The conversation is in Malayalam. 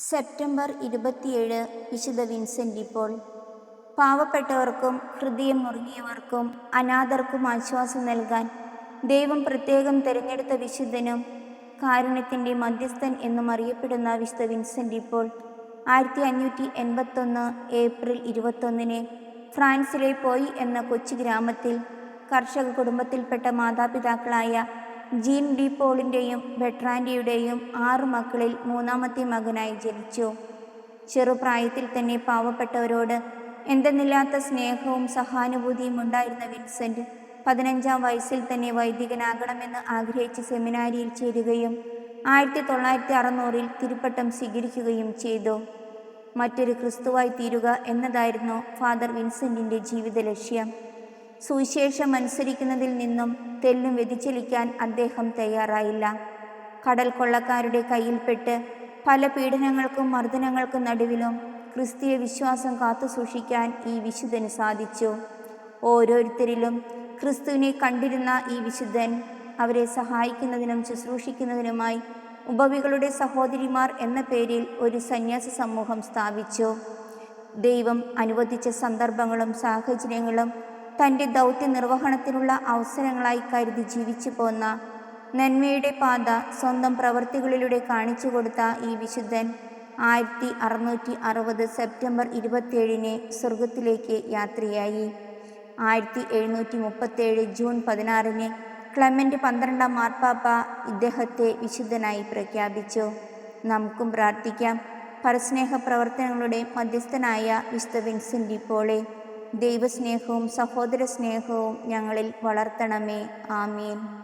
സെപ്റ്റംബർ ഇരുപത്തിയേഴ് വിശുദ്ധ വിൻസെന്റ് ഇപ്പോൾ. പാവപ്പെട്ടവർക്കും ഹൃദയം മുറുകിയവർക്കും അനാഥർക്കും ആശ്വാസം നൽകാൻ ദൈവം പ്രത്യേകം തിരഞ്ഞെടുത്ത വിശുദ്ധനും കാരുണ്യത്തിന്റെ മധ്യസ്ഥൻ എന്നും അറിയപ്പെടുന്ന വിശുദ്ധ വിൻസെന്റ് ഇപ്പോൾ. ആയിരത്തി അഞ്ഞൂറ്റി എൺപത്തൊന്ന് ഏപ്രിൽ ഇരുപത്തൊന്നിന് ഫ്രാൻസിലെ പോയി എന്ന കൊച്ചു ഗ്രാമത്തിൽ കർഷക കുടുംബത്തിൽപ്പെട്ട മാതാപിതാക്കളായ ജീൻ ഡി പോളിന്റെയും ബെട്രാൻഡിയുടെയും ആറു മക്കളിൽ മൂന്നാമത്തെ മകനായി ജനിച്ചു. ചെറുപ്രായത്തിൽ തന്നെ പാവപ്പെട്ടവരോട് എന്തെന്നില്ലാത്ത സ്നേഹവും സഹാനുഭൂതിയും ഉണ്ടായിരുന്ന വിൻസെന്റ് പതിനഞ്ചാം വയസ്സിൽ തന്നെ വൈദികനാകണമെന്ന് ആഗ്രഹിച്ച് സെമിനാരിയിൽ ചേരുകയും ആയിരത്തി തൊള്ളായിരത്തി അറുന്നൂറിൽ തിരുപ്പട്ടം സ്വീകരിക്കുകയും ചെയ്തു. മറ്റൊരു ക്രിസ്തുവായി തീരുക എന്നതായിരുന്നു ഫാദർ വിൻസെന്റിന്റെ ജീവിത ലക്ഷ്യം സുവിശേഷം അനുസരിക്കുന്നതിൽ നിന്നും തെല്ലും വ്യതിചലിക്കാൻ അദ്ദേഹം തയ്യാറായില്ല. കടൽ കൊള്ളക്കാരുടെ കയ്യിൽപ്പെട്ട് പല പീഡനങ്ങൾക്കും മർദ്ദനങ്ങൾക്കും നടുവിലും ക്രിസ്തീയ വിശ്വാസം കാത്തുസൂക്ഷിക്കാൻ ഈ വിശുദ്ധന് സാധിച്ചു. ഓരോരുത്തരിലും ക്രിസ്തുവിനെ കണ്ടിരുന്ന ഈ വിശുദ്ധൻ അവരെ സഹായിക്കുന്നതിനും ശുശ്രൂഷിക്കുന്നതിനുമായി ഉപവികളുടെ സഹോദരിമാർ എന്ന പേരിൽ ഒരു സന്യാസ സമൂഹം സ്ഥാപിച്ചു. ദൈവം അനുവദിച്ച സന്ദർഭങ്ങളും സാഹചര്യങ്ങളും തന്റെ ദൗത്യ നിർവഹണത്തിനുള്ള അവസരങ്ങളായി കരുതി ജീവിച്ചു പോന്ന നന്മയുടെ പാത സ്വന്തം പ്രവൃത്തികളിലൂടെ കാണിച്ചു കൊടുത്ത ഈ വിശുദ്ധൻ ആയിരത്തി അറുന്നൂറ്റി അറുപത് സെപ്റ്റംബർ ഇരുപത്തിയേഴിന് സ്വർഗത്തിലേക്ക് യാത്രയായി. ആയിരത്തി എഴുന്നൂറ്റി മുപ്പത്തേഴ് ജൂൺ പതിനാറിന് ക്ലമന്റ് പന്ത്രണ്ടാം മാർപ്പാപ്പ ഇദ്ദേഹത്തെ വിശുദ്ധനായി പ്രഖ്യാപിച്ചു. നമുക്കും പ്രാർത്ഥിക്കാം. പരസ്നേഹ പ്രവർത്തനങ്ങളുടെ മധ്യസ്ഥനായ വിശുദ്ധ വിൻസെന്റ് പോളെ ദൈവസ്നേഹവും സഹോദര സ്നേഹവും ഞങ്ങളിൽ വളർത്തണമേ. ആമീൻ.